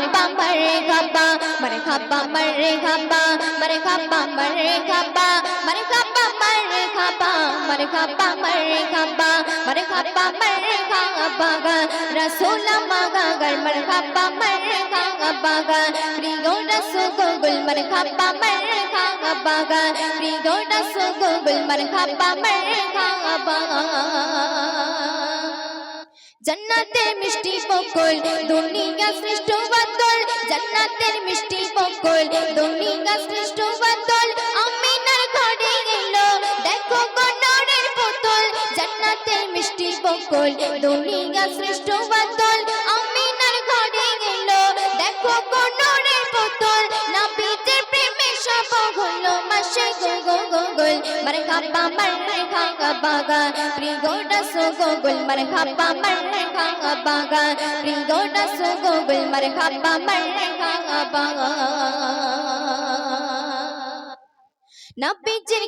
marhaba marhaba marhaba marhaba marhaba marhaba marhaba marhaba marhaba marhaba marhaba marhaba rasul magagar marhaba marhaba priyo rasul marhaba marhaba priyo rasul marhaba marhaba জান্নাতের মিষ্টি বকুল, দুনিয়া সৃষ্ট বাদল। জান্নাতের মিষ্টি বকুল, দুনিয়া সৃষ্ট বাদল। আমিনার ঘরে গেল দেখো গনরের পুতুল। জান্নাতের মিষ্টি বকুল, দুনিয়া সৃষ্ট বাদল। হলো মাসে গো গো গোল। মারে খাপা, মারে খাগা, বাগা। বাগা। প্রিগোটা সো গোল। মারে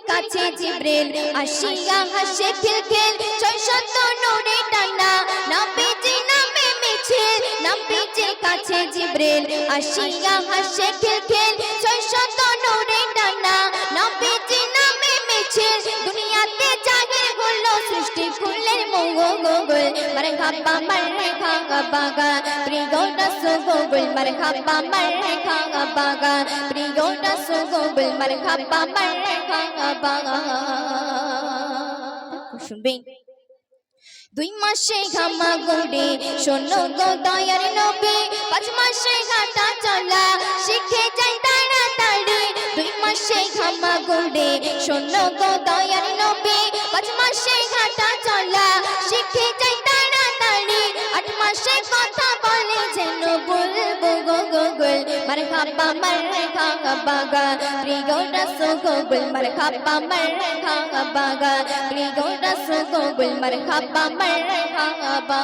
কাছে জিব্রিল আসিয়া হাসে খিলখিল ছয় শত নূরে টানা। নবীজি নামে মিছিল কাছে জিব্রিল আসিয়া হাসে খিলখিল ছয় শত নূরে টানা। নবীজি নামে মিছিল দুনিয়াতে জাগির হলো সৃষ্টি ফুলের মঙ্গল মারে খাপা মারে খাগা বাগা প্রিয় প্রিয়টা সুগোল মারে খাপা মারে খাগা বাগা প্রিয় প্রিয়টা সুগোল মারে খাপা মারে খাগা বাগা শুনবেন। দুই মাসে ঘামা গুড়ে, শোনো গো দয়ার নবে, পাঁচ মাসে ঘাটা চলা, শিখে যাই তাড়াতাড়ি। দুই মাসে ঘামা গুড়ে, শোনো গো দয়ার নবে, পাঁচ মাসে ঘাটা চলা, শিখে যাই তাড়াতাড়ি। আট মাসে কথা বলে গো marhaba marhaba ga trigo rasu gul marhaba marhaba ga trigo rasu gul marhaba marhaba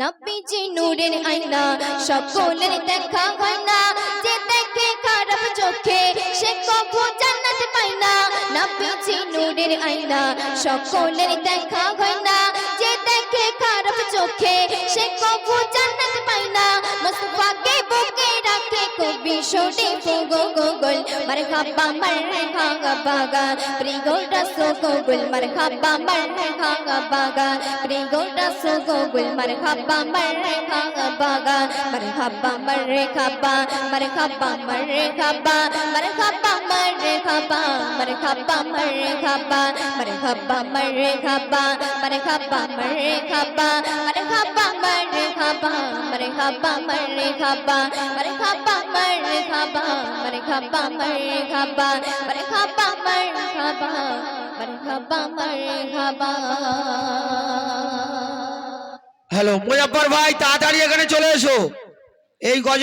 নব্বীজি নূরের আয়না সকলের দেখা হয় না যে দেখে খারাপ চোখে সে কবু জান্নাত পায় না নব্বীজি নূরের আয়না সকলের দেখা হয় না যে দেখে খারাপ চোখে, সে কবু জান্নাত পায় না। মুস্তাফাকে বুকে রাখে, কবি শোনে ফুগো গোগল। মার খাপা মার খাগা বাগা। প্রিগোটা সো গোগল মার খাপা মার খাগা বাগা। প্রিগোটা সো গোগল মার খাপা মার খাগা বাগা। মার খাপা মার খাপা মার খাপা মার খাপা মার খাপা মার খাপা হ্যালো মুজাফর ভাই তাড়াতাড়ি এখানে চলে এসো এই গজল